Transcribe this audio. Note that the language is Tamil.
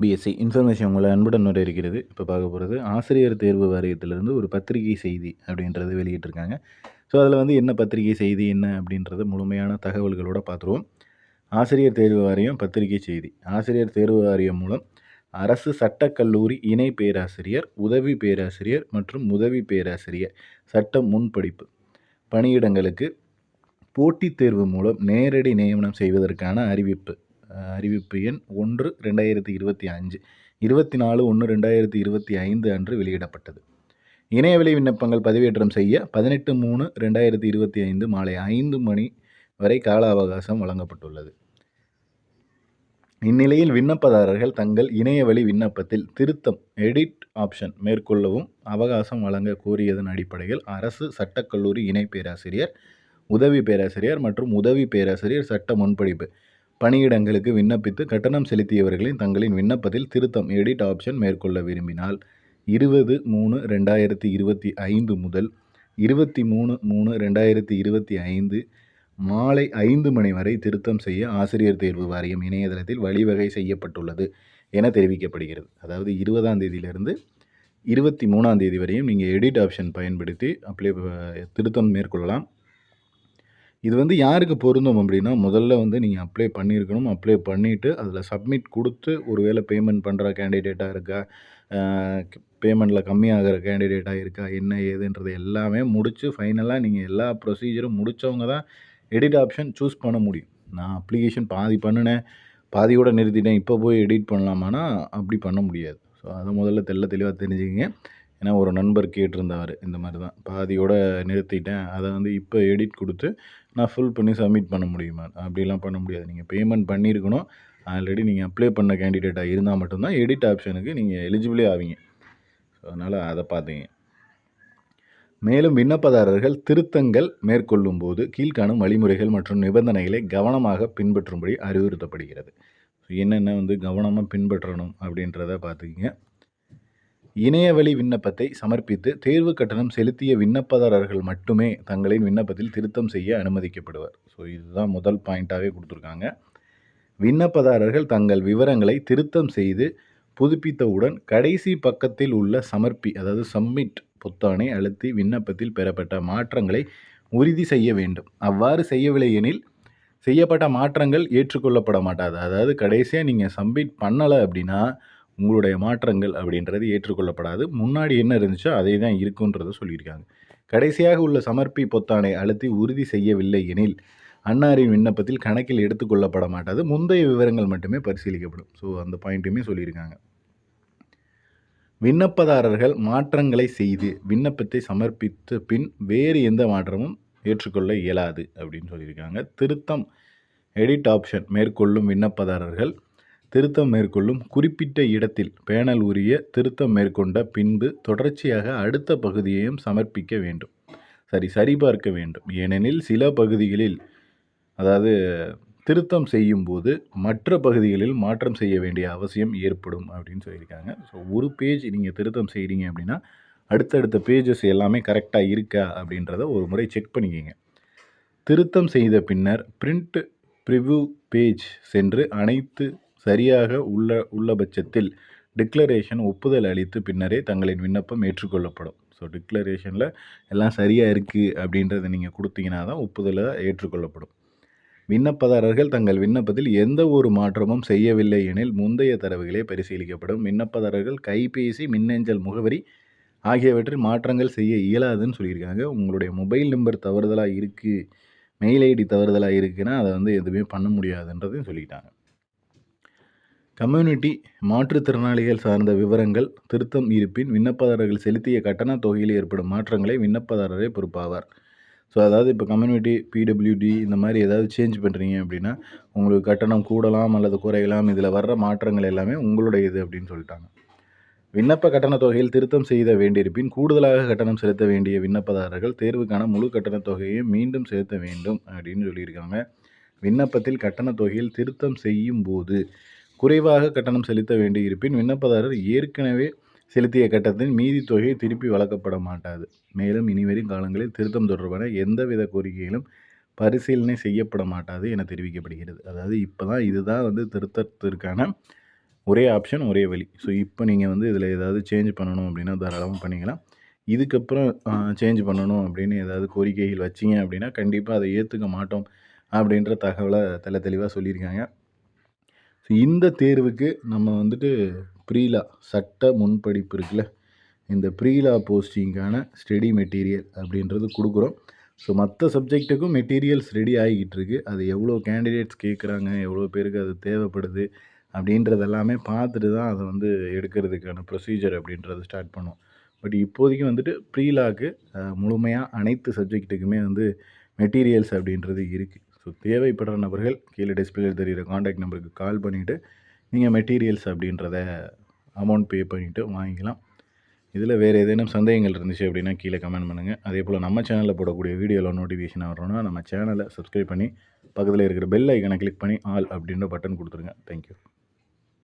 பிஎஸ்சி இன்ஃபர்மேஷன் உங்களை அன்புடன் இருக்கிறது இப்போ பார்க்க போகிறது ஆசிரியர் தேர்வு வாரியத்திலிருந்து ஒரு பத்திரிகை செய்தி அப்படின்றது வெளியிட்டிருக்காங்க. ஸோ அதில் வந்து என்ன பத்திரிகை செய்தி என்ன அப்படின்றது முழுமையான தகவல்களோடு பார்த்துருவோம். ஆசிரியர் தேர்வு வாரியம் பத்திரிகை செய்தி. ஆசிரியர் தேர்வு வாரியம் மூலம் அரசு சட்டக்கல்லூரி இணை பேராசிரியர் உதவி பேராசிரியர் மற்றும் உதவி பேராசிரியர் சட்ட முன்படிப்பு பணியிடங்களுக்கு போட்டித் தேர்வு மூலம் நேரடி நியமனம் செய்வதற்கான அறிவிப்பு. அறிவிப்பு எண் ஒன்று ரெண்டாயிரத்தி இருபத்தி அஞ்சு. இருபத்தி நாலு ஒன்று ரெண்டாயிரத்தி இருபத்தி ஐந்து அன்று வெளியிடப்பட்டது. இணையவெளி விண்ணப்பங்கள் பதிவேற்றம் செய்ய பதினெட்டு மூணு ரெண்டாயிரத்தி இருபத்தி ஐந்து மாலை ஐந்து மணி வரை கால அவகாசம் வழங்கப்பட்டுள்ளது. இந்நிலையில் விண்ணப்பதாரர்கள் தங்கள் இணையவழி விண்ணப்பத்தில் திருத்தம் எடிட் ஆப்ஷன் மேற்கொள்ளவும் அவகாசம் வழங்க கோரியதன் அடிப்படையில் அரசு சட்டக்கல்லூரி இணை பேராசிரியர் உதவி பேராசிரியர் மற்றும் உதவி பேராசிரியர் சட்ட முன்படிப்பு பணியிடங்களுக்கு விண்ணப்பித்து கட்டணம் செலுத்தியவர்களின் தங்களின் விண்ணப்பத்தில் திருத்தம் எடிட் ஆப்ஷன் மேற்கொள்ள விரும்பினால் இருபது மூணு ரெண்டாயிரத்தி இருபத்தி ஐந்து முதல் இருபத்தி மூணு மூணு ரெண்டாயிரத்தி இருபத்தி ஐந்து மாலை ஐந்து மணி வரை திருத்தம் செய்ய ஆசிரியர் தேர்வு வாரியம் இணையதளத்தில் வழிவகை செய்யப்பட்டுள்ளது என தெரிவிக்கப்படுகிறது. அதாவது இருபதாம் தேதியிலிருந்து இருபத்தி மூணாம் தேதி வரையும் நீங்கள் எடிட் ஆப்ஷன் பயன்படுத்தி அப்ளை திருத்தம் மேற்கொள்ளலாம். இது வந்து யாருக்கு பொருந்தும் அப்படின்னா முதல்ல வந்து நீங்கள் அப்ளை பண்ணியிருக்கணும். அப்ளை பண்ணிவிட்டு அதில் சப்மிட் கொடுத்து ஒரு வேளை பேமெண்ட் பண்ணுற கேண்டிடேட்டாக இருக்கா பேமெண்ட்டில் கம்மியாகிற கேண்டிடேட்டாக இருக்கா என்ன ஏதுன்றது எல்லாமே முடித்து ஃபைனலாக நீங்கள் எல்லா ப்ரொசீஜரும் முடித்தவங்க தான் எடிட் ஆப்ஷன் சூஸ் பண்ண முடியும். நான் அப்ளிகேஷன் பாதி பண்ணினேன் பாதியோடு நிறுத்திட்டேன் இப்போ போய் எடிட் பண்ணலாமான்னா அப்படி பண்ண முடியாது. ஸோ அதை முதல்ல தெல்ல தெளிவாக தெரிஞ்சுக்கிங்க. ஏன்னா ஒரு நண்பர் கேட்டிருந்தார். இந்த மாதிரி தான் பாதியோடு நிறுத்திட்டேன். அதை வந்து இப்போ எடிட் கொடுத்து நான் ஃபுல் பண்ணி சப்மிட் பண்ண முடியுமா? அப்படிலாம் பண்ண முடியாது. நீங்கள் பேமெண்ட் பண்ணியிருக்கணும். ஆல்ரெடி நீங்கள் அப்ளை பண்ண கேண்டிடேட்டாக இருந்தால் மட்டும்தான் எடிட் ஆப்ஷனுக்கு நீங்கள் எலிஜிபிளே ஆவீங்க. ஸோ அதனால் அதை பார்த்தீங்க. மேலும் விண்ணப்பதாரர்கள் திருத்தங்கள் மேற்கொள்ளும் போது கீழ்காணும் வழிமுறைகள் மற்றும் நிபந்தனைகளை கவனமாக பின்பற்றும்படி அறிவுறுத்தப்படுகிறது. என்னென்ன வந்து கவனமாக பின்பற்றணும் அப்படின்றத பார்த்துக்கிங்க. இணையவழி விண்ணப்பத்தை சமர்ப்பித்து தேர்வு கட்டணம் செலுத்திய விண்ணப்பதாரர்கள் மட்டுமே தங்களின் விண்ணப்பத்தில் திருத்தம் செய்ய அனுமதிக்கப்படுவார். ஸோ இதுதான் முதல் பாயிண்ட்டாகவே கொடுத்துருக்காங்க. விண்ணப்பதாரர்கள் தங்கள் விவரங்களை திருத்தம் செய்து புதுப்பித்தவுடன் கடைசி பக்கத்தில் உள்ள சமர்ப்பி அதாவது சப்மிட் பொத்தானை அழுத்தி விண்ணப்பத்தில் பெறப்பட்ட மாற்றங்களை உறுதி செய்ய வேண்டும். அவ்வாறு செய்யவில்லை எனில் செய்யப்பட்ட மாற்றங்கள் ஏற்றுக்கொள்ளப்பட மாட்டாது. அதாவது கடைசியாக நீங்கள் சப்மிட் பண்ணலை அப்படின்னா உங்களுடைய மாற்றங்கள் அப்படின்றது ஏற்றுக்கொள்ளப்படாது. முன்னாடி என்ன இருந்துச்சோ அதே தான் இருக்குன்றதை சொல்லியிருக்காங்க. கடைசியாக உள்ள சமர்ப்பி பொத்தானை அழுத்தி உறுதி செய்யவில்லை எனில் அன்னாரின் விண்ணப்பத்தில் கணக்கில் எடுத்துக்கொள்ளப்பட மாட்டாது. முந்தைய விவரங்கள் மட்டுமே பரிசீலிக்கப்படும். ஸோ அந்த பாயிண்ட்டுமே சொல்லியிருக்காங்க. விண்ணப்பதாரர்கள் மாற்றங்களை செய்து விண்ணப்பத்தை சமர்ப்பித்த பின் வேறு எந்த மாற்றமும் ஏற்றுக்கொள்ள இயலாது அப்படின்னு சொல்லியிருக்காங்க. திருத்தம் எடிட் ஆப்ஷன் மேற்கொள்ளும் விண்ணப்பதாரர்கள் திருத்தம் மேற்கொள்ளும் குறிப்பிட்ட இடத்தில் பேனல் உரிய திருத்தம் மேற்கொண்ட பின்பு தொடர்ச்சியாக அடுத்த பகுதியையும் சமர்ப்பிக்க வேண்டும். சரி சரிபார்க்க வேண்டும். ஏனெனில் சில பகுதிகளில் அதாவது திருத்தம் செய்யும்போது மற்ற பகுதிகளில் மாற்றம் செய்ய வேண்டிய அவசியம் ஏற்படும் அப்படின்னு சொல்லியிருக்காங்க. ஸோ ஒரு பேஜ் நீங்கள் திருத்தம் செய்கிறீங்க அப்படின்னா அடுத்தடுத்த பேஜஸ் எல்லாமே கரெக்டாக இருக்கா அப்படின்றத ஒரு முறை செக் பண்ணிக்கிங்க. திருத்தம் செய்த பின்னர் பிரிண்ட் ப்ரிவ்யூ பேஜ் சென்று அனைத்து சரியாக உள்ள உள்ள பட்சத்தில் டிக்ளரேஷன் ஒப்புதல் அளித்து பின்னரே தங்களின் விண்ணப்பம் ஏற்றுக்கொள்ளப்படும். ஸோ டிக்ளரேஷனில் எல்லாம் சரியாக இருக்குது அப்படின்றத நீங்கள் கொடுத்தீங்கன்னா தான் ஒப்புதலாக ஏற்றுக்கொள்ளப்படும். விண்ணப்பதாரர்கள் தங்கள் விண்ணப்பத்தில் எந்த ஒரு மாற்றமும் செய்யவில்லை எனில் முந்தைய தரவுகளே பரிசீலிக்கப்படும். விண்ணப்பதாரர்கள் கைபேசி மின்னஞ்சல் முகவரி ஆகியவற்றில் மாற்றங்கள் செய்ய இயலாதுன்னு சொல்லியிருக்காங்க. உங்களுடைய மொபைல் நம்பர் தவறுதலாக இருக்குது மெயில் ஐடி தவறுதலாக இருக்குன்னா அதை வந்து எதுவுமே பண்ண முடியாதுன்றதையும் சொல்லிட்டாங்க. கம்யூனிட்டி மாற்றுத்திறனாளிகள் சார்ந்த விவரங்கள் திருத்தம் இருப்பின் விண்ணப்பதாரர்கள் செலுத்திய கட்டணத் தொகையில் ஏற்படும் மாற்றங்களை விண்ணப்பதாரரே பொறுப்பாவார். ஸோ அதாவது இப்போ கம்யூனிட்டி பிடபிள்யூடி இந்த மாதிரி ஏதாவது சேஞ்ச் பண்ணுறீங்க அப்படின்னா உங்களுக்கு கட்டணம் கூடலாம் அல்லது குறையலாம் இதில் வர்ற மாற்றங்கள் எல்லாமே உங்களுடைய இது அப்படின்னு சொல்லிட்டாங்க. விண்ணப்ப கட்டணத் தொகையில் திருத்தம் செய்த வேண்டியிருப்பின் கூடுதலாக கட்டணம் செலுத்த வேண்டிய விண்ணப்பதாரர்கள் தேர்வுக்கான முழு கட்டணத் தொகையை மீண்டும் செலுத்த வேண்டும் அப்படின்னு சொல்லியிருக்காங்க. விண்ணப்பத்தில் கட்டணத் தொகையில் திருத்தம் செய்யும் போது குறைவாக கட்டணம் செலுத்த வேண்டியிருப்பின் விண்ணப்பதாரர் ஏற்கனவே செலுத்திய கட்டணத்தின் மீதி தொகை திருப்பி வழங்கப்பட மாட்டாது. மேலும் இனிவரும் காலங்களில் திருத்தம் தொடர்பான எந்தவித கோரிக்கைகளும் பரிசீலனை செய்யப்பட மாட்டாது என தெரிவிக்கப்படுகிறது. அதாவது இப்போ தான் இதுதான் வந்து திருத்தத்திற்கான ஒரே ஆப்ஷன் ஒரே வழி. ஸோ இப்போ நீங்கள் வந்து இதில் ஏதாவது சேஞ்ச் பண்ணணும் அப்படின்னா தாராளமாக பண்ணிக்கலாம். இதுக்கப்புறம் சேஞ்ச் பண்ணணும் அப்படின்னு ஏதாவது கோரிக்கைகள் வச்சிங்க அப்படின்னா கண்டிப்பாக அதை ஏற்றுக்க மாட்டோம் அப்படின்ற தகவலை தெல தெளிவாக சொல்லியிருக்காங்க. ஸோ இந்த தேர்வுக்கு நம்ம வந்துட்டு ப்ரீலா சட்ட முன்படிப்பு இருக்குல்ல? இந்த ப்ரீலா போஸ்டிங்கான ஸ்டடி மெட்டீரியல் அப்படின்றது கொடுக்குறோம். ஸோ மற்ற சப்ஜெக்ட்டுக்கும் மெட்டீரியல்ஸ் ரெடி ஆகிக்கிட்டு இருக்குது அது எவ்வளோ கேண்டிடேட்ஸ் கேட்குறாங்க எவ்வளோ பேருக்கு அது தேவைப்படுது அப்படின்றது எல்லாமே பார்த்துட்டு தான் அதை வந்து எடுக்கிறதுக்கான ப்ரொசீஜர் அப்படின்றத ஸ்டார்ட் பண்ணோம். பட் இப்போதைக்கு வந்துட்டு ப்ரீலாக்கு முழுமையாக அனைத்து சப்ஜெக்ட்டுக்குமே வந்து மெட்டீரியல்ஸ் அப்படின்றது இருக்குது ஸோ தேவைப்படுற நபர்கள் கீழே டிஸ்பிளே தெரிகிற காண்டாக்ட் நம்பருக்கு கால் பண்ணிவிட்டு நீங்கள் மெட்டீரியல்ஸ் அப்படின்றத அமௌண்ட் பே பண்ணிவிட்டு வாங்கிக்கலாம். இதில் வேறு ஏதேனும் சந்தேகங்கள் இருந்துச்சு அப்படின்னா கீழே கமெண்ட் பண்ணுங்கள் அதே போல் நம்ம சேனலில் போடக்கூடிய வீடியோவில் நோட்டிஃபிகேஷன் வரணும்னா நம்ம சேனலை சப்ஸ்கிரைப் பண்ணி பக்கத்தில் இருக்கிற பெல் ஐக்கனை கிளிக் பண்ணி ஆல் அப்படின்ற பட்டன் கொடுத்துருங்க. தேங்க்யூ